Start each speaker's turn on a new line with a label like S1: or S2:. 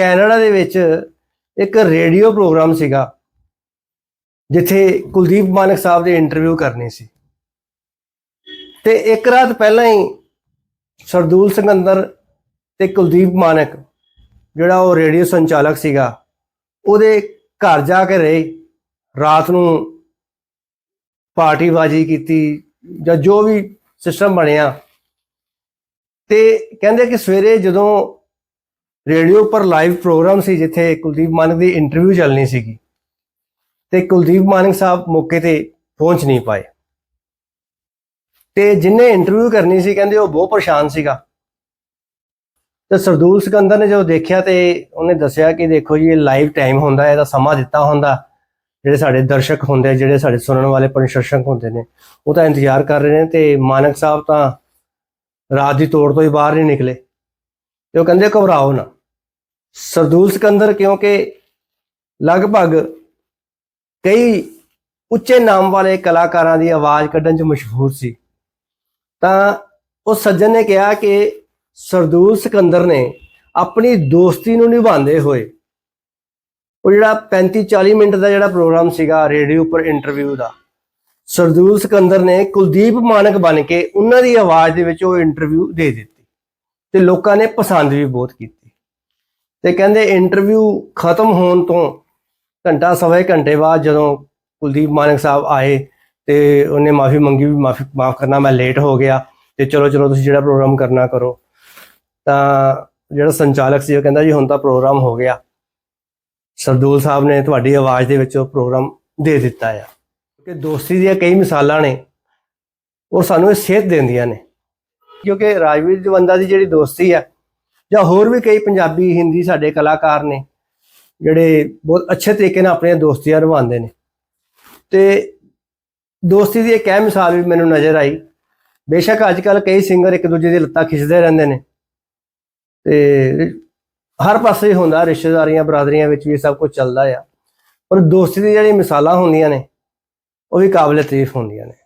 S1: Canada ਦੇ ਵਿੱਚ ਇੱਕ ਰੇਡੀਓ ਪ੍ਰੋਗਰਾਮ ਸੀਗਾ, ਜਿੱਥੇ ਕੁਲਦੀਪ ਮਾਨਕ ਸਾਹਿਬ ਦੇ ਇੰਟਰਵਿਊ ਕਰਨੀ ਸੀ। ਤੇ ਇੱਕ ਰਾਤ ਪਹਿਲਾਂ ਹੀ ਸਰਦੂਲ ਸਿਕੰਦਰ ਤੇ ਕੁਲਦੀਪ ਮਾਨਕ, ਜਿਹੜਾ ਉਹ ਰੇਡੀਓ ਸੰਚਾਲਕ ਸੀਗਾ, ਉਹਦੇ ਘਰ ਜਾ ਕੇ ਰਹੇ। ਰਾਤ ਨੂੰ ਪਾਰਟੀਬਾਜ਼ੀ ਕੀਤੀ ਜਾਂ ਜੋ ਵੀ ਸਿਸਟਮ ਬਣਿਆ। ਤੇ ਕਹਿੰਦੇ ਕਿ ਸਵੇਰੇ ਜਦੋਂ ਰੇਡੀਓ ਪਰ ਲਾਈਵ ਪ੍ਰੋਗਰਾਮ ਸੀ ਜਿੱਥੇ ਕੁਲਦੀਪ ਮਾਨਕ ਦੀ ਇੰਟਰਵਿਊ ਚੱਲਣੀ ਸੀਗੀ। ਤੇ ਕੁਲਦੀਪ ਮਾਨਕ ਸਾਹਿਬ ਮੌਕੇ ਤੇ ਪਹੁੰਚ ਨਹੀਂ ਪਾਏ। ਤੇ ਜਿਨੇ ਇੰਟਰਵਿਊ ਕਰਨੀ ਸੀ, ਕਹਿੰਦੇ ਉਹ ਬਹੁਤ ਪਰੇਸ਼ਾਨ ਸੀਗਾ। ਤੇ ਸਰਦੂਲ ਸਿਕੰਦਰ ਨੇ ਜਦੋਂ ਦੇਖਿਆ ਤੇ ਉਹਨੇ ਦੱਸਿਆ ਕਿ ਦੇਖੋ ਜੀ, ਇਹ ਲਾਈਵ ਟਾਈਮ ਹੁੰਦਾ, ਇਹਦਾ ਸਮਾਂ ਦਿੱਤਾ ਹੁੰਦਾ। ਜਿਹੜੇ ਸਾਡੇ ਦਰਸ਼ਕ ਹੁੰਦੇ ਜਿਹੜੇ ਸਾਡੇ ਸੁਣਨ ਵਾਲੇ ਪ੍ਰਸ਼ੰਸਕ ਹੁੰਦੇ ਨੇ, ਉਹ ਤਾਂ ਇੰਤਜ਼ਾਰ ਕਰ ਰਹੇ ਨੇ ਤੇ ਮਾਨਕ ਸਾਹਿਬ ਤਾਂ ਰਾਤ ਦੀ ਤੋੜ ਤੋਂ ਹੀ ਬਾਹਰ ਨਹੀਂ ਨਿਕਲੇ। ਤੇ ਉਹ ਕਹਿੰਦੇ ਘਬਰਾਓ ਨਾ। ਸਰਦੂਲ ਸਿਕੰਦਰ ਕਿਉਂਕਿ ਲਗਭਗ ਕਈ ਉੱਚੇ ਨਾਮ ਵਾਲੇ ਕਲਾਕਾਰਾਂ ਦੀ ਆਵਾਜ਼ ਕੱਢਣ 'ਚ ਮਸ਼ਹੂਰ ਸੀ। ਤਾਂ ਉਹ ਸੱਜਣ ਨੇ ਕਿਹਾ ਕਿ ਸਰਦੂਲ ਸਿਕੰਦਰ ਨੇ ਆਪਣੀ ਦੋਸਤੀ ਨੂੰ ਨਿਭਾਉਂਦੇ ਹੋਏ ਉਹ ਜਿਹੜਾ 35 40 ਮਿੰਟ ਦਾ ਜਿਹੜਾ ਪ੍ਰੋਗਰਾਮ ਸੀਗਾ ਰੇਡੀਓ ਉੱਪਰ ਇੰਟਰਵਿਊ ਦਾ, ਸਰਦੂਲ ਸਿਕੰਦਰ ਨੇ ਕੁਲਦੀਪ ਮਾਨਕ ਬਣ ਕੇ ਉਹਨਾਂ ਦੀ ਆਵਾਜ਼ ਦੇ ਵਿੱਚ ਉਹ ਇੰਟਰਵਿਊ ਦੇ ਦਿੱਤੀ। ਤੇ ਲੋਕਾਂ ਨੇ ਪਸੰਦ ਵੀ ਬਹੁਤ ਕੀਤੀ। ਤੇ ਕਹਿੰਦੇ ਇੰਟਰਵਿਊ ਖਤਮ ਹੋਣ ਤੋਂ ਘੰਟਾ ਸਵਾ ਘੰਟੇ ਬਾਅਦ ਜਦੋਂ ਕੁਲਦੀਪ ਮਾਨਕ ਸਾਹਿਬ ਆਏ ਤੇ ਉਹਨੇ ਮਾਫੀ ਮੰਗੀ ਵੀ ਮਾਫੀ ਮਾਫ ਕਰਨਾ, ਮੈਂ ਲੇਟ ਹੋ ਗਿਆ ਤੇ ਚਲੋ ਚਲੋ ਤੁਸੀਂ ਜਿਹੜਾ ਪ੍ਰੋਗਰਾਮ ਕਰਨਾ ਕਰੋ। ਤਾਂ ਜਿਹੜਾ ਸੰਚਾਲਕ ਸੀ ਉਹ ਕਹਿੰਦਾ ਜੀ ਹੁਣ ਤਾਂ ਪ੍ਰੋਗਰਾਮ ਹੋ ਗਿਆ। ਸਰਦੂਲ ਸਾਹਿਬ ਨੇ ਤੁਹਾਡੀ ਆਵਾਜ਼ ਦੇ ਵਿੱਚ ਉਹ ਪ੍ਰੋਗਰਾਮ ਦੇ ਦਿੱਤਾ ਆ। ਕਿ ਦੋਸਤੀ ਦੀਆਂ ਕਈ ਮਿਸਾਲਾਂ ਨੇ, ਉਹ ਸਾਨੂੰ ਇਹ ਸੇਧ ਦਿੰਦੀਆਂ ਨੇ। ਕਿਉਂਕਿ ਰਾਜਵੀਰ ਜਵੰਦਾ ਦੀ ਜਿਹੜੀ ਦੋਸਤੀ ਆ, ਜਾਂ ਹੋਰ ਵੀ ਕਈ ਪੰਜਾਬੀ ਹਿੰਦੀ ਸਾਡੇ ਕਲਾਕਾਰ ਨੇ, ਜਿਹੜੇ ਬਹੁਤ ਅੱਛੇ ਤਰੀਕੇ ਨਾਲ ਆਪਣੀਆਂ ਦੋਸਤੀਆਂ ਨਿਭਾਉਂਦੇ ਨੇ। ਤੇ ਦੋਸਤੀ ਦੀ ਇੱਕ ਅਹਿਮ ਮਿਸਾਲ ਵੀ ਮੈਨੂੰ ਨਜ਼ਰ ਆਈ। ਬੇਸ਼ੱਕ ਅੱਜ ਕੱਲ ਕਈ ਸਿੰਗਰ ਇੱਕ ਦੂਜੇ ਦੀ ਲੱਤਾਂ ਖਿੱਚਦੇ ਰਹਿੰਦੇ ਨੇ। ਤੇ ਹਰ ਪਾਸੇ ਹੁੰਦਾ, ਰਿਸ਼ਤੇਦਾਰੀਆਂ, ਬਰਾਦਰੀਆਂ ਵਿੱਚ ਵੀ ਸਭ ਕੁਝ ਚੱਲਦਾ ਆ। ਪਰ ਦੋਸਤੀ ਦੀ ਜਿਹੜੀ ਮਿਸਾਲਾਂ ਹੁੰਦੀਆਂ ਨੇ, ਉਹ ਵੀ ਕਾਬਲੇ ਤਾਰੀਫ ਹੁੰਦੀਆਂ ਨੇ।